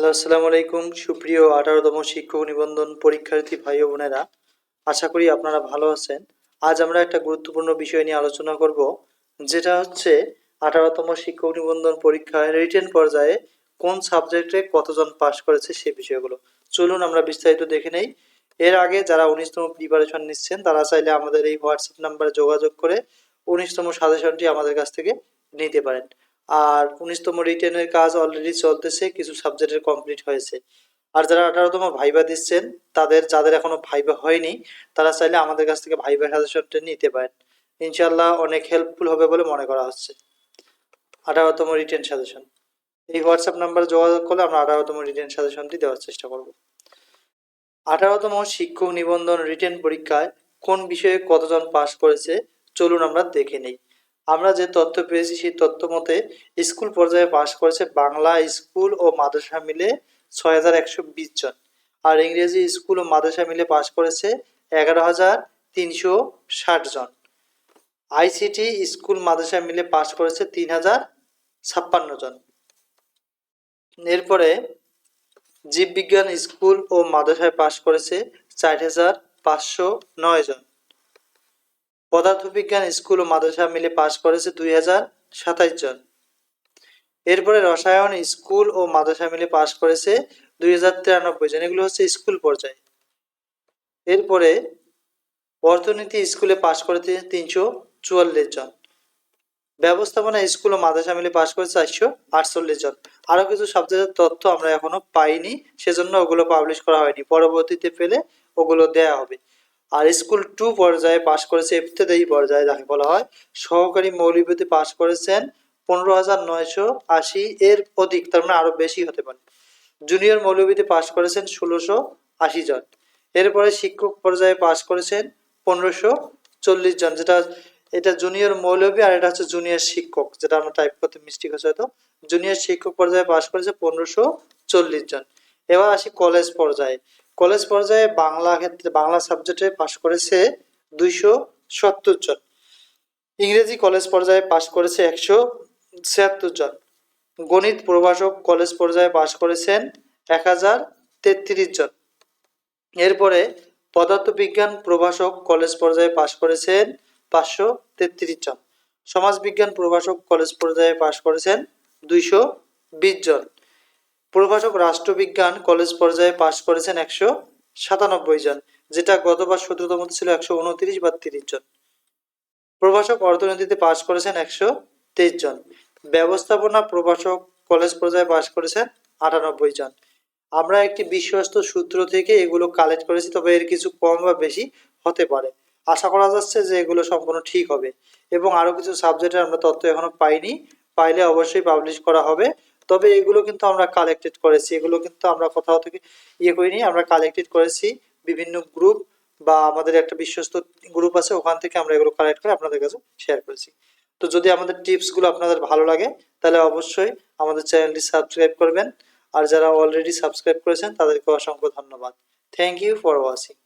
Hello, আসসালামু আলাইকুম। সুপ্রিয় আঠারোতম শিক্ষক নিবন্ধন পরীক্ষার্থী ভাই বোনেরা, আশা করি আপনারা ভালো আছেন। আজ আমরা একটা গুরুত্বপূর্ণ বিষয় নিয়ে আলোচনা করব, যেটা হচ্ছে আঠারোতম শিক্ষক নিবন্ধন পরীক্ষায় রিটেন পর্যায়ে কোন সাবজেক্টে কতজন পাশ করেছে সে বিষয়গুলো। চলুন আমরা বিস্তারিত দেখে নেই। এর আগে যারা উনিশতম প্রিপারেশন নিচ্ছেন, তারা চাইলে আমাদের এই হোয়াটসঅ্যাপ নাম্বারে যোগাযোগ করে উনিশতম সাজেশনটি আমাদের কাছ থেকে নিতে পারেন। আর উনিশতম রিটেনের কাজ অলরেডি চলতেছে, কিছু সাবজেক্টের কমপ্লিট হয়েছে। আর যারা আঠারোতম ভাইবা দিচ্ছেন, তাদের, যাদের এখনও ভাইবা হয়নি, তারা চাইলে আমাদের কাছ থেকে ভাইবা সাজেশনটা নিতে পারেন। ইনশাল্লাহ অনেক হেল্পফুল হবে বলে মনে করা হচ্ছে। আঠারোতম রিটেন সাজেশন এই হোয়াটসঅ্যাপ নাম্বারে যোগাযোগ করলে আমরা আঠারোতম রিটেন সাজেশনটি দেওয়ার চেষ্টা করব। আঠারোতম শিক্ষক নিবন্ধন রিটেন পরীক্ষায় কোন বিষয়ে কতজন পাশ করেছে, চলুন আমরা দেখে নেই। আমরা যে তথ্য পেয়েছি সেই তথ্য মতে স্কুল পর্যায়ে পাশ করেছে বাংলা স্কুল ও মাদ্রাসা মিলে ছয় হাজার একশো বিশ জন। আর ইংরেজি স্কুল ও মাদ্রাসা মিলে পাশ করেছে এগারো হাজার তিনশো ষাট জন। আইসিটি স্কুল মাদ্রাসা মিলে পাশ করেছে তিন হাজার ছাপ্পান্ন জন। এরপরে জীববিজ্ঞান স্কুল ও মাদ্রাসায় পাশ করেছে চার হাজার পাঁচশো নয় জন। পদার্থবিজ্ঞান স্কুল ও মাদ্রাসা মিলে পাশ করেছে দুই হাজার সাতাইশ জন। এরপরে রসায়ন স্কুল ও মাদ্রাসা মিলে পাশ করেছে দুই হাজার তিরানব্বই জন। এগুলো হচ্ছে স্কুল পর্যায়ে। এরপরে অর্থনীতি স্কুলে পাশ করেছে তিনশো চুয়াল্লিশ জন। ব্যবস্থাপনা স্কুল ও মাদ্রাসা মিলে পাশ করেছে চারশো আটচল্লিশ জন। আরও কিছু সাবজেক্টের তথ্য আমরা এখনও পাইনি, সেজন্য ওগুলো পাবলিশ করা হয়নি। পরবর্তীতে পেলে ওগুলো দেয়া হবে। আর স্কুল টু পর্যায়ে পাশ করেছে ইবতেদায়ী পর্যায়ে, যাকে বলা হয় সহকারী মৌলভীতে পাশ করেছেন পনেরো হাজার নয়শো আশি এর অধিক, তার মানে আরও বেশি হতে পারে। জুনিয়র মৌলভীতে পাশ করেছেন ষোলোশো আশি জন। এরপরে শিক্ষক পর্যায়ে পাশ করেছেন পনেরোশো চল্লিশ জন। যেটা, এটা জুনিয়র মৌলভী আর এটা হচ্ছে জুনিয়র শিক্ষক, যেটা আমরা টাইপ করতে মিস্টেক হচ্ছে হয়তো। জুনিয়র শিক্ষক পর্যায়ে পাশ করেছে পনেরোশো চল্লিশ জন। এবার আসি কলেজ পর্যায়ে। কলেজ পর্যায়ে বাংলা ক্ষেত্রে, বাংলা সাবজেক্টে পাশ করেছে দুইশো সত্তর জন। ইংরেজি কলেজ পর্যায়ে পাশ করেছে একশো ছিয়াত্তর জন। গণিত প্রভাষক কলেজ পর্যায়ে পাশ করেছেন এক হাজার তেত্রিশ জন। এরপরে পদার্থবিজ্ঞান প্রভাষক কলেজ পর্যায়ে পাশ করেছেন পাঁচশো তেত্রিশ জন। সমাজবিজ্ঞান প্রভাষক কলেজ পর্যায়ে পাশ করেছেন দুইশো বিশ জন। প্রভাষক রাষ্ট্রবিজ্ঞান কলেজ পর্যায়ে পাশ করেছেন একশো সাতানব্বই জন, যেটা গতবার সতেরোতম ছিল একশো উনত্রিশ বা তিরিশ জন। প্রভাষক অর্থনীতিতে পাশ করেছেন একশো তেইশ জন। ব্যবস্থাপনা প্রভাষক কলেজ পর্যায়ে পাশ করেছেন আটানব্বই জন। আমরা একটি বিশ্বস্ত সূত্র থেকে এগুলো কালেক্ট করেছি, তবে এর কিছু কম বা বেশি হতে পারে। আশা করা যাচ্ছে যে এগুলো সম্পূর্ণ ঠিক হবে। এবং আরও কিছু সাবজেক্টের আমরা তথ্য এখনও পাইনি, পাইলে অবশ্যই পাবলিশ করা হবে। তবে এগুলো কিন্তু আমরা কালেক্টেড করেছি, এগুলো কিন্তু আমরা কোথাও থেকে ইয়ে করিনি, আমরা কালেক্টেড করেছি বিভিন্ন গ্রুপ বা আমাদের একটা বিশ্বস্ত গ্রুপ আছে, ওখান থেকে আমরা এগুলো কালেক্ট করে আপনাদের কাছে শেয়ার করেছি। তো যদি আমাদের টিপসগুলো আপনাদের ভালো লাগে, তাহলে অবশ্যই আমাদের চ্যানেলটি সাবস্ক্রাইব করবেন। আর যারা অলরেডি সাবস্ক্রাইব করেছেন, তাদেরকে অসংখ্য ধন্যবাদ। Thank you for watching